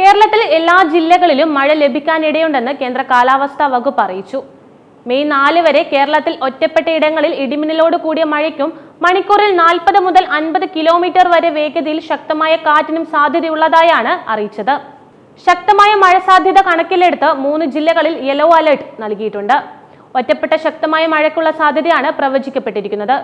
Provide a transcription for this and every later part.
കേരളത്തിൽ എല്ലാ ജില്ലകളിലും മഴ ലഭിക്കാനിടയുണ്ടെന്ന് കേന്ദ്ര കാലാവസ്ഥാ വകുപ്പ് അറിയിച്ചു. മെയ് നാല് വരെ കേരളത്തിൽ ഒറ്റപ്പെട്ട ഇടങ്ങളിൽ ഇടിമിന്നലോട് കൂടിയ മഴയ്ക്കും മണിക്കൂറിൽ നാൽപ്പത് മുതൽ അൻപത് കിലോമീറ്റർ വരെ വേഗതയിൽ ശക്തമായ കാറ്റിനും സാധ്യതയുള്ളതായാണ് അറിയിച്ചത്. ശക്തമായ മഴ സാധ്യത കണക്കിലെടുത്ത് മൂന്ന് ജില്ലകളിൽ യെല്ലോ അലർട്ട് നൽകിയിട്ടുണ്ട്. ഒറ്റപ്പെട്ട ശക്തമായ മഴയ്ക്കുള്ള സാധ്യതയാണ് പ്രവചിക്കപ്പെട്ടിരിക്കുന്നത്.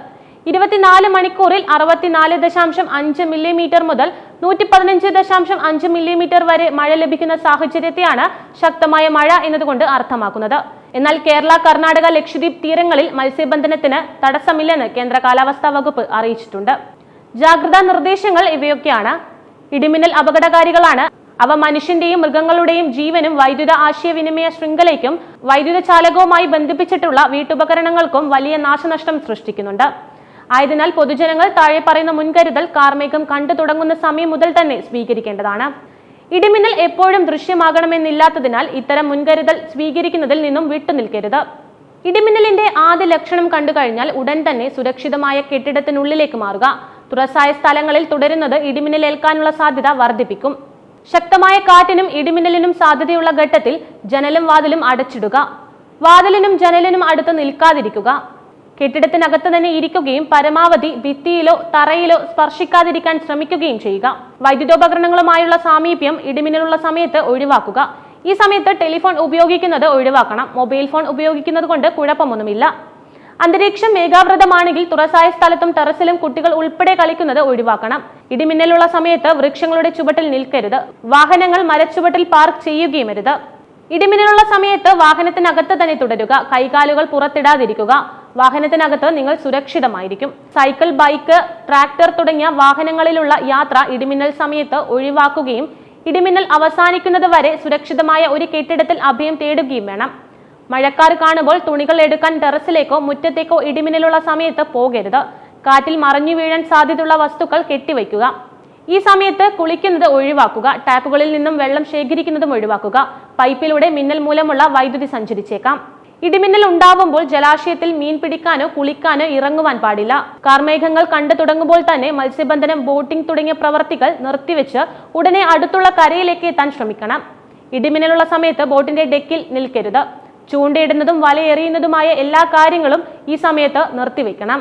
ഇരുപത്തിനാല് മണിക്കൂറിൽ അറുപത്തിനാല് ദശാംശം അഞ്ച് മില്ലിമീറ്റർ മുതൽ നൂറ്റി പതിനഞ്ച് ദശാംശം അഞ്ച് മില്ലിമീറ്റർ വരെ മഴ ലഭിക്കുന്ന സാഹചര്യത്തെയാണ് ശക്തമായ മഴ എന്നതുകൊണ്ട് അർത്ഥമാക്കുന്നത്. എന്നാൽ കേരള കർണാടക ലക്ഷദ്വീപ് തീരങ്ങളിൽ മത്സ്യബന്ധനത്തിന് തടസ്സമില്ലെന്ന് കേന്ദ്ര കാലാവസ്ഥാ വകുപ്പ് അറിയിച്ചിട്ടുണ്ട്. ജാഗ്രതാ നിർദ്ദേശങ്ങൾ ഇവയൊക്കെയാണ്. ഇടിമിന്നൽ അപകടകാരികളാണ്. അവ മനുഷ്യന്റെയും മൃഗങ്ങളുടെയും ജീവനും വൈദ്യുത ആശയവിനിമയ ശൃംഖലയ്ക്കും വൈദ്യുത ചാലകവുമായി ബന്ധിപ്പിച്ചിട്ടുള്ള വീട്ടുപകരണങ്ങൾക്കും വലിയ നാശനഷ്ടം സൃഷ്ടിക്കുന്നുണ്ട്. ആയതിനാൽ പൊതുജനങ്ങൾ താഴെ പറയുന്ന മുൻകരുതൽ കാർമേഘം കണ്ടു തുടങ്ങുന്ന സമയം മുതൽ തന്നെ സ്വീകരിക്കേണ്ടതാണ്. ഇടിമിന്നൽ എപ്പോഴും ദൃശ്യമാകണമെന്നില്ലാത്തതിനാൽ ഇത്തരം മുൻകരുതൽ സ്വീകരിക്കുന്നതിൽ നിന്നും വിട്ടുനിൽക്കരുത് ഇടിമിന്നലിന്റെ ആദ്യ ലക്ഷണം കണ്ടു കഴിഞ്ഞാൽ ഉടൻ തന്നെ സുരക്ഷിതമായ കെട്ടിടത്തിനുള്ളിലേക്ക് മാറുക. തുറസായ സ്ഥലങ്ങളിൽ തുടരുന്നത് ഇടിമിന്നൽ ഏൽക്കാനുള്ള സാധ്യത വർദ്ധിപ്പിക്കും. ശക്തമായ കാറ്റിനും ഇടിമിന്നലിനും സാധ്യതയുള്ള ഘട്ടത്തിൽ ജനലും വാതിലും അടച്ചിടുക. വാതിലിനും ജനലിനും അടുത്ത് നിൽക്കാതിരിക്കുക. കെട്ടിടത്തിനകത്ത് തന്നെ ഇരിക്കുകയും പരമാവധി ഭിത്തിയിലോ തറയിലോ സ്പർശിക്കാതിരിക്കാൻ ശ്രമിക്കുകയും ചെയ്യുക. വൈദ്യുതോപകരണങ്ങളുമായുള്ള സാമീപ്യം ഇടിമിന്നലുള്ള സമയത്ത് ഒഴിവാക്കുക. ഈ സമയത്ത് ടെലിഫോൺ ഉപയോഗിക്കുന്നത് ഒഴിവാക്കണം. മൊബൈൽ ഫോൺ ഉപയോഗിക്കുന്നത് കൊണ്ട് കുഴപ്പമൊന്നുമില്ല. അന്തരീക്ഷം മേഘാവൃതമാണെങ്കിൽ തുറസായ സ്ഥലത്തും ടെറസിലും കുട്ടികൾ ഉൾപ്പെടെ കളിക്കുന്നത് ഒഴിവാക്കണം. ഇടിമിന്നലുള്ള സമയത്ത് വൃക്ഷങ്ങളുടെ ചുവട്ടിൽ നിൽക്കരുത്. വാഹനങ്ങൾ മരച്ചുവട്ടിൽ പാർക്ക് ചെയ്യുകയും ഇടിമിന്നലുള്ള സമയത്ത് വാഹനത്തിനകത്ത് തന്നെ തുടരുക. കൈകാലുകൾ പുറത്തിടാതിരിക്കുക. വാഹനത്തിനകത്ത് നിങ്ങൾ സുരക്ഷിതമായിരിക്കും. സൈക്കിൾ ബൈക്ക് ട്രാക്ടർ തുടങ്ങിയ വാഹനങ്ങളിലുള്ള യാത്ര ഇടിമിന്നൽ സമയത്ത് ഒഴിവാക്കുകയും ഇടിമിന്നൽ അവസാനിക്കുന്നത് വരെ സുരക്ഷിതമായ ഒരു കെട്ടിടത്തിൽ അഭയം തേടുകയും വേണം. മഴക്കാർ കാണുമ്പോൾ തുണികൾ എടുക്കാൻ ടെറസിലേക്കോ മുറ്റത്തേക്കോ ഇടിമിന്നലുള്ള സമയത്ത് പോകരുത്. കാറ്റിൽ മറിഞ്ഞു വീഴാൻ സാധ്യതയുള്ള വസ്തുക്കൾ കെട്ടിവയ്ക്കുക. ഈ സമയത്ത് കുളിക്കുന്നത് ഒഴിവാക്കുക. ടാപ്പുകളിൽ നിന്നും വെള്ളം ശേഖരിക്കുന്നതും ഒഴിവാക്കുക. പൈപ്പിലൂടെ മിന്നൽ മൂലമുള്ള വൈദ്യുതി സഞ്ചരിച്ചേക്കാം. ഇടിമിന്നൽ ഉണ്ടാവുമ്പോൾ ജലാശയത്തിൽ മീൻ പിടിക്കാനോ കുളിക്കാനോ ഇറങ്ങുവാൻ പാടില്ല. കാർമേഘങ്ങൾ കണ്ടു തുടങ്ങുമ്പോൾ തന്നെ മത്സ്യബന്ധനം ബോട്ടിംഗ് തുടങ്ങിയ പ്രവർത്തികൾ നിർത്തിവെച്ച് ഉടനെ അടുത്തുള്ള കരയിലേക്ക് എത്താൻ ശ്രമിക്കണം. ഇടിമിന്നലുള്ള സമയത്ത് ബോട്ടിന്റെ ഡെക്കിൽ നിൽക്കരുത്. ചൂണ്ടയിടുന്നതും വലയെറിയുന്നതുമായ എല്ലാ കാര്യങ്ങളും ഈ സമയത്ത് നിർത്തിവെക്കണം.